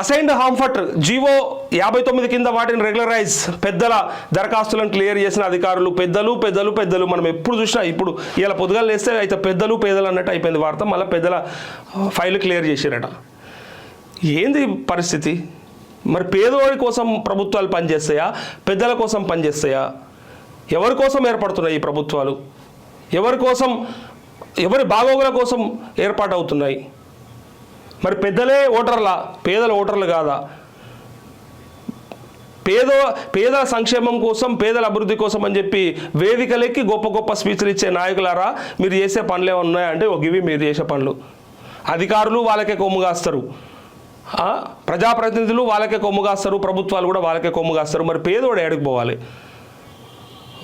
Assigned హాంఫర్ట్ GO యాభై తొమ్మిది కింద వాటిని రెగ్యులరైజ్ పెద్దల దరఖాస్తులను క్లియర్ చేసిన అధికారులు పెద్దలు పెద్దలు పెద్దలు మనం ఎప్పుడు చూసినా ఇప్పుడు ఇలా పొద్దుగా వేస్తే అయితే పెద్దలు పేదలు అన్నట్టు అయిపోయింది వార్త మళ్ళీ పెద్దల ఫైల్ క్లియర్ చేసిరట. ఏంది పరిస్థితి? మరి పేదవాడి కోసం ప్రభుత్వాలు పనిచేస్తాయా? పెద్దల కోసం పనిచేస్తాయా? ఎవరి కోసం ఏర్పడుతున్నాయి ఈ ప్రభుత్వాలు? ఎవరి కోసం ఎవరి బాగోగుల కోసం ఏర్పాటవుతున్నాయి మరి పెద్దలే ఓటర్లా? పేదల ఓటర్లు కాదా? పేద పేదల సంక్షేమం కోసం పేదల అభివృద్ధి కోసం అని చెప్పి వేదికలెక్కి గొప్ప గొప్ప స్పీచ్లు ఇచ్చే నాయకులారా మీరు చేసే పనులు ఏమన్నా ఉన్నాయంటే ఒక ఇవి మీరు చేసే పనులు. అధికారులు వాళ్ళకే కొమ్ముగాస్తారు ప్రజాప్రతినిధులు వాళ్ళకే కొమ్ముగాస్తారు ప్రభుత్వాలు కూడా వాళ్ళకే కొమ్ముగాస్తారు మరి పేదోడు ఏడికి పోవాలి?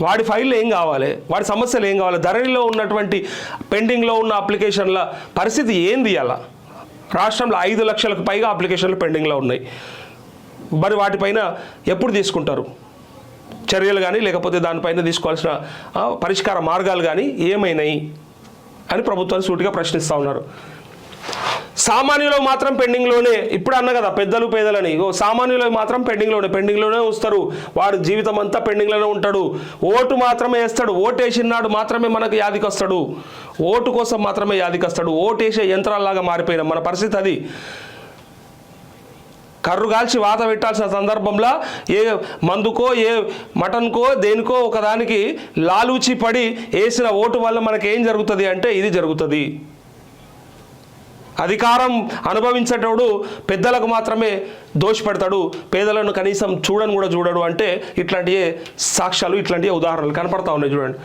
వాడి ఫైల్లో ఏం కావాలి? వాడి సమస్యలు ఏం కావాలి? ధరణిలో ఉన్నటువంటి పెండింగ్లో ఉన్న అప్లికేషన్ల పరిస్థితి ఏంది అలా? రాష్ట్రంలో ఐదు లక్షలకు పైగా అప్లికేషన్లు పెండింగ్లో ఉన్నాయి. మరి వాటిపైన ఎప్పుడు తీసుకుంటారు? చర్యలు కానీ లేకపోతే దానిపైన తీసుకోవాల్సిన పరిష్కార మార్గాలు కానీ ఏమైనాయి? అని ప్రభుత్వాన్ని సూటిగా ప్రశ్నిస్తూ ఉన్నారు. సామాన్యులు మాత్రం పెండింగ్లోనే ఇప్పుడు అన్న కదా పెద్దలు పేదలని. సామాన్యులు మాత్రం పెండింగ్లోనే పెండింగ్లోనే వస్తారు. వాడు జీవితం అంతా పెండింగ్లోనే ఉంటాడు. ఓటు మాత్రమే వేస్తాడు. ఓటు వేసినాడు మాత్రమే మనకు యాదికి వస్తాడు ఓటు కోసం మాత్రమే యాదికి వస్తాడు ఓటు వేసే యంత్రాల్లాగా మారిపోయినాం మన పరిస్థితి అది. కర్రు కాల్చి వాత పెట్టాల్సిన సందర్భంలో ఏ మందుకో ఏ మటన్కో దేనికో ఒకదానికి లాలూచి పడి వేసిన ఓటు వల్ల మనకి ఏం జరుగుతుంది అంటే ఇది జరుగుతుంది. అధికారం అనుభవించేటోడు పెద్దలకు మాత్రమే దోషపెడతాడు. పేదలను కనీసం చూడని కూడా చూడడు అంటే ఇట్లాంటి సాక్ష్యాలు ఇట్లాంటి ఉదాహరణలు కనపడతా ఉన్నాయి చూడండి.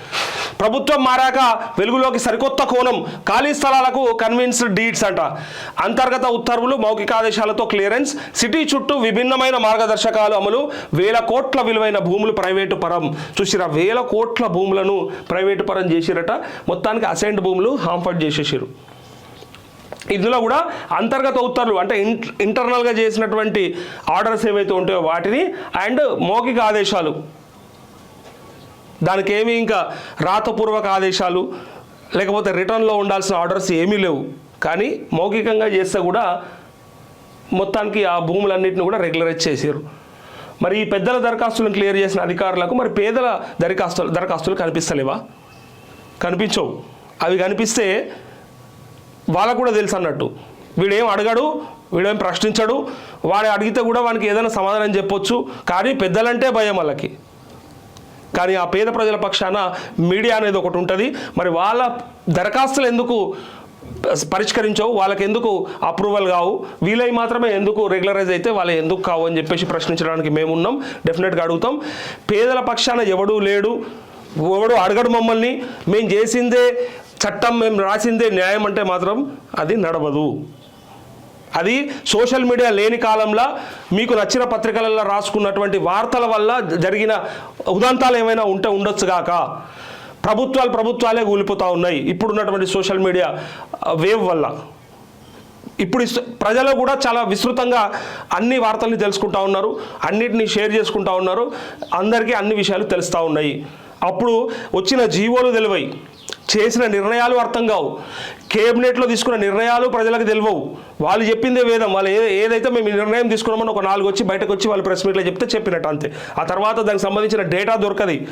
ప్రభుత్వం మారాక వెలుగులోకి సరికొత్త కోణం ఖాళీ స్థలాలకు కన్విన్స్డ్ డీడ్స్ అంట. అంతర్గత ఉత్తర్వులు మౌఖిక ఆదేశాలతో క్లియరెన్స్ సిటీ చుట్టూ విభిన్నమైన మార్గదర్శకాలు అమలు వేల కోట్ల విలువైన భూములు ప్రైవేటు పరం. చూసిరా వేల కోట్ల భూములను ప్రైవేటు పరం చేసిరట. మొత్తానికి అసైన్డ్ భూములు హాంఫర్డ్ చేసేసారు ఇందులో కూడా అంతర్గత ఉత్తర్వులు అంటే ఇంట ఇంటర్నల్గా చేసినటువంటి ఆర్డర్స్ ఏవైతే ఉంటాయో వాటిని అండ్ మౌఖిక ఆదేశాలు. దానికి ఏమీ ఇంకా రాతపూర్వక ఆదేశాలు లేకపోతే రిటర్న్లో ఉండాల్సిన ఆర్డర్స్ ఏమీ లేవు. కానీ మౌఖికంగా చేస్తే కూడా మొత్తానికి ఆ భూములన్నింటిని కూడా రెగ్యులరైజ్ చేశారు మరి ఈ పెద్దల దరఖాస్తులను క్లియర్ చేసిన అధికారులకు మరి పేదల దరఖాస్తులు దరఖాస్తులు కనిపిస్తలేవా? కనిపించవు. అవి కనిపిస్తే వాళ్ళకు కూడా తెలుసు అన్నట్టు. వీడేం అడగడు వీడేం ప్రశ్నించడు వాడు అడిగితే కూడా వానికి ఏదైనా సమాధానం చెప్పొచ్చు. కానీ పెద్దలంటే భయం వాళ్ళకి. కానీ ఆ పేద ప్రజల పక్షాన మీడియా అనేది ఒకటి ఉంటుంది. మరి వాళ్ళ దరఖాస్తులు ఎందుకు పరిష్కరించవు? వాళ్ళకి ఎందుకు అప్రూవల్ కావు? వీలై మాత్రమే ఎందుకు రెగ్యులరైజ్ అయితే వాళ్ళు ఎందుకు కావు అని చెప్పేసి ప్రశ్నించడానికి మేము ఉన్నాం. డెఫినెట్గా అడుగుతాం. పేదల పక్షాన ఎవడూ లేడు ఎవడు అడగడు మమ్మల్ని. మేము చేసిందే చట్టం మేము రాసిందే న్యాయం అంటే మాత్రం అది నడవదు. అది సోషల్ మీడియా లేని కాలంలో మీకు నచ్చిన పత్రికలలో రాసుకున్నటువంటి వార్తల వల్ల జరిగిన ఉదంతాలు ఏమైనా ఉంటే ఉండొచ్చు గాక ప్రభుత్వాలు ప్రభుత్వాలే కూలిపోతూ ఉన్నాయి ఇప్పుడున్నటువంటి సోషల్ మీడియా వేవ్ వల్ల. ఇప్పుడు ప్రజలు కూడా చాలా విస్తృతంగా అన్ని వార్తల్ని తెలుసుకుంటా ఉన్నారు అన్నిటిని షేర్ చేసుకుంటా ఉన్నారు అందరికీ అన్ని విషయాలు తెలుస్తూ ఉన్నాయి. అప్పుడు వచ్చిన జీవోలు తెలివై. చేసిన నిర్ణయాలు అర్థం కావు. కేబినెట్లో తీసుకున్న నిర్ణయాలు ప్రజలకు తెలియవు. వాళ్ళు చెప్పిందే వేదం. వాళ్ళు ఏదైతే మేము నిర్ణయం తీసుకున్నామని ఒక నాలుగు వచ్చి బయటకు వచ్చి వాళ్ళు ప్రెస్ మీట్లో చెప్తే చెప్పినట్టు అంతే. ఆ తర్వాత దానికి సంబంధించిన డేటా దొరకది.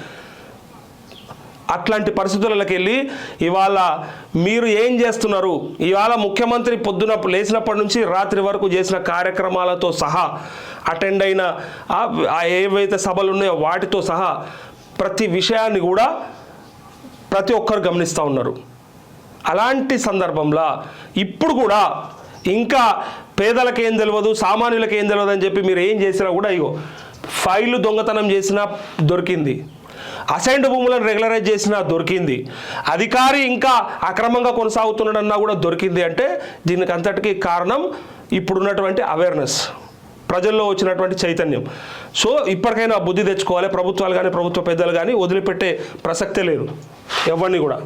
అట్లాంటి పరిస్థితులకి వెళ్ళి ఇవాళ మీరు ఏం చేస్తున్నారు? ఇవాళ ముఖ్యమంత్రి పొద్దున లేచినప్పటి నుంచి రాత్రి వరకు చేసిన కార్యక్రమాలతో సహా అటెండ్ అయిన ఆ ఏవైతే సభలు ఉన్నాయో వాటితో సహా ప్రతి విషయాన్ని కూడా ప్రతి ఒక్కరు గమనిస్తూ ఉన్నారు. అలాంటి సందర్భంలో ఇప్పుడు కూడా ఇంకా పేదలకు ఏం తెలియదు సామాన్యులకు ఏం తెలియదు అని చెప్పి మీరు ఏం చేసినా కూడా ఇగో ఫైళ్ళు దొంగతనం చేసినా దొరికింది. అసైన్డ్ భూములను రెగ్యులరైజ్ చేసినా దొరికింది. అధికారి ఇంకా అక్రమంగా కొనసాగుతున్నాడన్నా కూడా దొరికింది అంటే దీనికి అంతటికీ కారణం ఇప్పుడున్నటువంటి అవేర్నెస్ ప్రజల్లో వచ్చినటువంటి చైతన్యం. సో ఇప్పటికైనా బుద్ధి తెచ్చుకోవాలి. ప్రభుత్వాలు కానీ ప్రభుత్వ పెద్దలు కానీ వదిలిపెట్టే ప్రసక్తే లేదు. ఎవరిని కూడా.